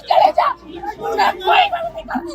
ਚਲੇ ਜਾ ਮੈਂ ਕੋਈ ਗੱਲ ਨਹੀਂ ਕਰਦੀ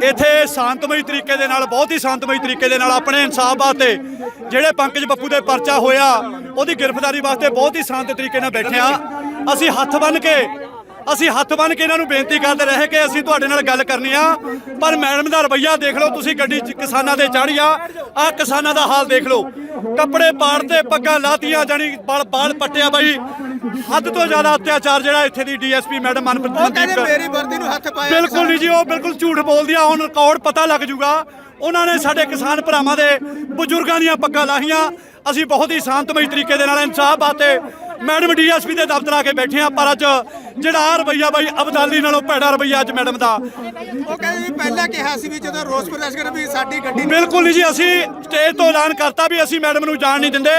ਇੱਥੇ ਸ਼ਾਂਤਮਈ ਤਰੀਕੇ ਦੇ ਨਾਲ, ਬਹੁਤ ਹੀ ਸ਼ਾਂਤਮਈ ਤਰੀਕੇ ਦੇ ਨਾਲ ਆਪਣੇ ਇਨਸਾਫ ਵਾਸਤੇ ਜਿਹੜੇ ਪੰਕਜ ਬੱਪੂ ਦੇ ਪਰਚਾ ਹੋਇਆ, ਉਹਦੀ ਗ੍ਰਿਫਤਾਰੀ ਵਾਸਤੇ ਬਹੁਤ ਹੀ ਸ਼ਾਂਤ ਤਰੀਕੇ ਨਾਲ ਬੈਠੇ ਆ ਅਸੀਂ ਹੱਥ ਬੰਨ ਕੇ ਅਸੀਂ ਹੱਥ ਬੰਨ ਕੇ ਇਹਨਾਂ ਨੂੰ ਬੇਨਤੀ ਕਰਦੇ ਰਹੇ ਕਿ ਅਸੀਂ ਤੁਹਾਡੇ ਨਾਲ ਗੱਲ ਕਰਨੀ ਆ। ਪਰ ਮੈਡਮ ਦਾ ਰਵੱਈਆ ਦੇਖ ਲਓ ਤੁਸੀਂ ਗੱਡੀ 'ਚ ਕਿਸਾਨਾਂ ਦੇ ਚੜ੍ਹ ਆ। ਆ ਕਿਸਾਨਾਂ ਦਾ ਹਾਲ ਦੇਖ ਲਓ। ਕੱਪੜੇ ਪਾੜਦੇ ਪੱਗਾਂ ਲਾਤੀਆਂ ਜਾਨੀ ਬਾਲ ਬਾਲ ਪੱਟਿਆ ਬਾਈ। ਹੱਦ ਤੋਂ ਜ਼ਿਆਦਾ ਅਤਿਆਚਾਰ ਜਿਹੜਾ ਇੱਥੇ ਦੀ ਡੀਐਸਪੀ ਮੈਡਮ ਮਨਪ੍ਰੀਤ ਉਹ ਕਹਿੰਦੇ ਮੇਰੀ ਵਰਦੀ ਨੂੰ ਹੱਥ ਪਾਇਆ ਬਿਲਕੁਲ ਨਹੀਂ ਜੀ ਉਹ ਬਿਲਕੁਲ ਝੂਠ ਬੋਲਦੀ ਆ। ਹੁਣ ਰਿਕਾਰਡ ਪਤਾ ਲੱਗ ਜੂਗਾ? ਉਹਨਾਂ ਨੇ ਸਾਡੇ ਕਿਸਾਨ ਭਰਾਵਾਂ ਦੇ ਬਜ਼ੁਰਗਾਂ ਦੀਆਂ ਪੱਗਾਂ ਲਾਹੀਆਂ। ਅਸੀਂ ਬਹੁਤ ਹੀ ਸ਼ਾਂਤਮਈ ਤਰੀਕੇ ਦੇ ਨਾਲ ਇਨਸਾਫ ਬਾਤੇ ਮੈਡਮ ਡੀਐਸਪੀ ਦੇ ਦਫ਼ਤਰ ਆ ਕੇ ਬੈਠੇ ਆ ਪਰ ਅੱਜ ਜਿਹੜਾ ਰਵੱਈਆ ਬਾਈ ਅਬਦਾਲੀ ਨਾਲੋਂ ਭੈੜਾ ਰਵੱਈਆ ਅੱਜ ਮੈਡਮ ਦਾ। ਉਹ ਕਹਿੰਦੇ ਵੀ ਪਹਿਲਾਂ ਕਿਹਾ ਸੀ ਵੀ ਜਦੋਂ ਰੋਸ ਪ੍ਰਦਰਸ਼ਨ ਵੀ ਸਾਡੀ ਗੱਡੀ ਬਿਲਕੁਲ ਨਹੀਂ ਜੀ ਅਸੀਂ ਸਟੇਜ ਤੋਂ ਐਲਾਨ ਕਰਤਾ ਵੀ ਅਸੀਂ ਮੈਡਮ ਨੂੰ ਜਾਣ ਨਹੀਂ ਦਿੰਦੇ।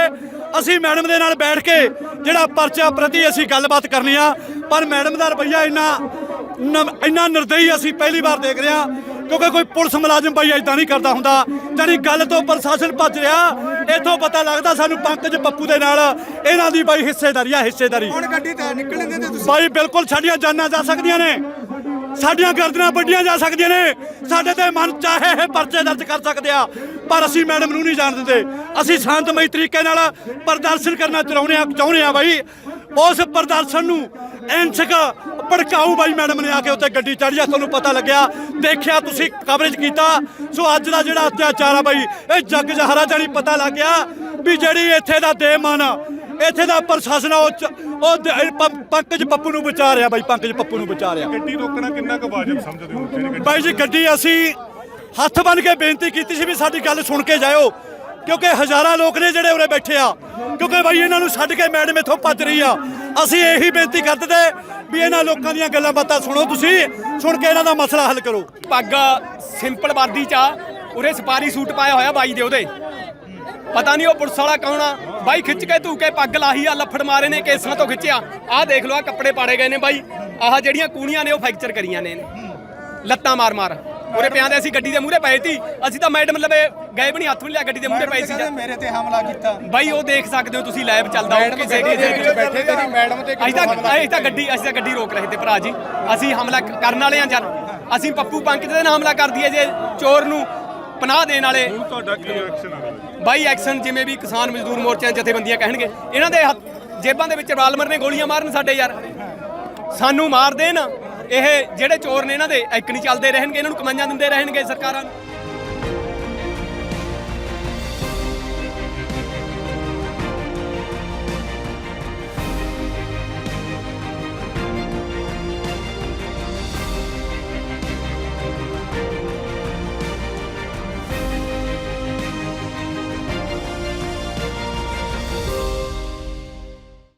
ਅਸੀਂ ਮੈਡਮ ਦੇ ਨਾਲ ਬੈਠ ਕੇ ਜਿਹੜਾ ਪਰਚਾ ਪ੍ਰਤੀ ਅਸੀਂ ਗੱਲਬਾਤ ਕਰਨੀ ਆ ਪਰ ਮੈਡਮ ਦਾ ਰਵੱਈਆ ਇੰਨਾ ਇੰਨਾ ਨਿਰਦਈ ਅਸੀਂ ਪਹਿਲੀ ਵਾਰ ਦੇਖ ਰਹੇ ਕਿਉਂਕਿ ਕੋਈ ਪੁਲਿਸ ਮੁਲਾਜ਼ਮ ਬਾਈ ਇਦਾਂ ਨਹੀਂ ਕਰਦਾ ਹੁੰਦਾ। ਜਾਨੀ ਗੱਲ ਤੋਂ ਪ੍ਰਸ਼ਾਸਨ ਭੱਜ ਰਿਹਾ ਇੱਥੋਂ ਪਤਾ ਲੱਗਦਾ ਸਾਨੂੰ ਪੰਕਜ ਪੱਪੂ ਦੇ ਨਾਲ ਇਹਨਾਂ ਦੀ ਬਾਈ ਹਿੱਸੇਦਾਰੀ ਆ ਹਿੱਸੇਦਾਰੀ। ਹੁਣ ਗੱਡੀ ਤਾਂ ਨਿਕਲਣ ਦਿੰਦੇ ਤੁਸੀਂ? ਬਾਈ ਬਿਲਕੁਲ ਸਾਡੀਆਂ ਜਾਨਾਂ ਜਾ ਸਕਦੀਆਂ ਨੇ। ਸਾਡੀਆਂ ਗਰਦਨਾਂ ਵੱਡੀਆਂ ਜਾ ਸਕਦੀਆਂ ਨੇ। ਸਾਡੇ ਤੇ ਮਨ ਚਾਹੇ ਇਹ ਪਰਚੇ ਦਰਜ ਕਰ ਸਕਦੇ ਆ ਪਰ ਅਸੀਂ ਮੈਡਮ ਨੂੰ ਨਹੀਂ ਜਾਣ ਦਿੰਦੇ ਅਸੀਂ ਸ਼ਾਂਤਮਈ ਤਰੀਕੇ ਨਾਲ ਪ੍ਰਦਰਸ਼ਨ ਕਰਨਾ ਚਾਹੁੰਦੇ ਆ ਚਾਹੁੰਦੇ ਆ ਬਾਈ। ਉਸ ਪ੍ਰਦਰਸ਼ਨ ਨੂੰ ਐਂਸਕ ਭੜਕਾਊ ਬਾਈ ਮੈਡਮ ਨੇ ਆ ਕੇ ਉੱਤੇ ਗੱਡੀ ਚੜ੍ਹੀ ਆ ਤੁਹਾਨੂੰ ਪਤਾ ਲੱਗਿਆ। ਦੇਖਿਆ ਤੁਸੀਂ ਕਵਰੇਜ ਕੀਤਾ। ਸੋ ਅੱਜ ਦਾ ਜਿਹੜਾ ਅਤਿਆਚਾਰ ਆ ਬਾਈ ਇਹ ਜੱਗ ਜਹਰਾ ਜਾਨੀ ਪਤਾ ਲੱਗ ਗਿਆ ਵੀ ਜਿਹੜੀ ਇੱਥੇ ਦਾ ਦੇਮਨ ਆ ਇੱਥੇ ਦਾ ਪ੍ਰਸ਼ਾਸਨ ਉਹ ਉਹ ਪੰਕਜ ਪੱਪੂ ਨੂੰ ਬਚਾ ਰਿਹਾ ਬਾਈ ਪੰਕਜ ਪੱਪੂ ਨੂੰ ਬਚਾ ਰਿਹਾ। ਗੱਡੀ ਰੋਕਣਾ ਕਿੰਨਾ ਕੁ ਵਾਜਬ ਸਮਝਦੇ ਹੋ? ਬਾਈ ਜੀ ਗੱਡੀ ਅਸੀਂ ਹੱਥ ਬੰਨ ਕੇ ਬੇਨਤੀ ਕੀਤੀ ਸੀ ਵੀ ਸਾਡੀ ਗੱਲ ਸੁਣ ਕੇ ਜਾਇਓ। ਕਿਉਂਕਿ ਹਜ਼ਾਰਾਂ ਲੋਕ ਨੇ ਜਿਹੜੇ ਉਰੇ ਬੈਠੇ ਆ। ਕਿਉਂਕਿ ਬਾਈ ਇਹਨਾਂ ਨੂੰ ਛੱਡ ਕੇ ਮੈਡਮ ਇੱਥੋਂ ਭੱਜ ਰਹੀ ਆ। ਅਸੀਂ ਇਹੀ ਬੇਨਤੀ ਕਰਦੇ ਵੀ ਇਹਨਾਂ ਲੋਕਾਂ ਦੀਆਂ ਗੱਲਾਂ ਬਾਤਾਂ ਸੁਣੋ ਤੁਸੀਂ। ਸੁਣ ਕੇ ਇਹਨਾਂ ਦਾ ਮਸਲਾ ਹੱਲ ਕਰੋ। ਪੱਗ ਸਿੰਪਲ ਵਰਦੀ ਚ ਆ। ਉਰੇ ਸਪਾਰੀ ਸੂਟ ਪਾਇਆ ਹੋਇਆ ਬਾਈ ਦੇ ਉਹਦੇ। ਪਤਾ ਨਹੀਂ ਉਹ ਪੁਲਿਸ ਵਾਲਾ ਕੌਣ ਆ। ਬਾਈ ਖਿੱਚ ਕੇ ਧੂ ਕੇ ਪੱਗ ਲਾਹੀ ਆ, ਲੱਫੜ ਮਾਰੇ ਨੇ, ਕੇਸਾਂ ਤੋਂ ਖਿੱਚਿਆ। ਆਹ ਦੇਖ ਲਓ ਆ ਕੱਪੜੇ ਪਾੜੇ ਗਏ ਨੇ ਬਾਈ। ਆਹ ਜਿਹੜੀਆਂ ਕੂਣੀਆਂ ਨੇ, ਉਹ ਫ੍ਰੈਕਚਰ ਕਰੀਆਂ ਨੇ ਲੱਤਾਂ ਮਾਰ ਮਾਰ ਉਰੇ ਪਿਆਂ ਦੇ ਅਸੀਂ ਗੱਡੀ ਦੇ ਮੂਹਰੇ ਪਏ ਸੀ। ਅਸੀਂ ਤਾਂ ਮੈਡਮ ਲਵੇ ਗਏ ਵੀ ਨਹੀਂ ਹੱਥ ਵੀ ਨਹੀਂ ਲਿਆ ਗੱਡੀ ਦੇ ਮੂਹਰੇ ਪਏ ਸੀ ਮੇਰੇ ਤੇ ਹਮਲਾ ਕੀਤਾ। ਬਾਈ ਉਹ ਦੇਖ ਸਕਦੇ ਹੋ ਤੁਸੀਂ ਲਾਈਵ ਚੱਲਦਾ ਉਹ ਕਿਸੇ ਦੇ ਵਿੱਚ ਬੈਠੇ ਤੇਰੀ ਮੈਡਮ ਤੇ ਅਸੀਂ ਤਾਂ ਅਸੀਂ ਤਾਂ ਗੱਡੀ ਅਸੀਂ ਤਾਂ ਗੱਡੀ ਰੋਕ ਰਹੇ ਤੇ ਭਰਾ ਜੀ। ਅਸੀਂ ਹਮਲਾ ਕ- ਕਰਨ ਵਾਲੇ ਆ ਜਨ ਅਸੀਂ ਪੱਪੂ ਪੰਕ ਦੇ ਨਾਲ ਹਮਲਾ ਕਰ ਦਈਏ ਜੇ ਚੋਰ ਨੂੰ ਪਨਾਹ ਦੇਣ ਵਾਲੇ। ਹੁਣ ਤੁਹਾਡਾ ਕੀ ਐਕਸ਼ਨ ਹੈ ਬਾਈ? ਐਕਸ਼ਨ ਜਿਵੇਂ ਵੀ ਕਿਸਾਨ ਮਜ਼ਦੂਰ ਮੋਰਚਿਆਂ ਜਥੇਬੰਦੀਆਂ ਕਹਿਣਗੇ। ਇਹਨਾਂ ਦੇ ਹੱਥ- ਜੇਬਾਂ ਦੇ ਵਿੱਚ ਰਾਲਮਰ ਨੇ ਗੋਲੀਆਂ ਮਾਰਨ ਸਾਡੇ ਯਾਰ। ਸਾਨੂੰ ਮਾਰ ਦੇਣ। ਇਹ ਜਿਹੜੇ ਚੋਰ ਨੇ ਇਹਨਾਂ ਦੇ, ਇੱਕ ਨਹੀਂ ਚੱਲਦੇ ਰਹਿਣਗੇ, ਇਹਨਾਂ ਨੂੰ ਕਮਾਈਆਂ ਦਿੰਦੇ ਰਹਿਣਗੇ ਸਰਕਾਰਾਂ ਨੂੰ।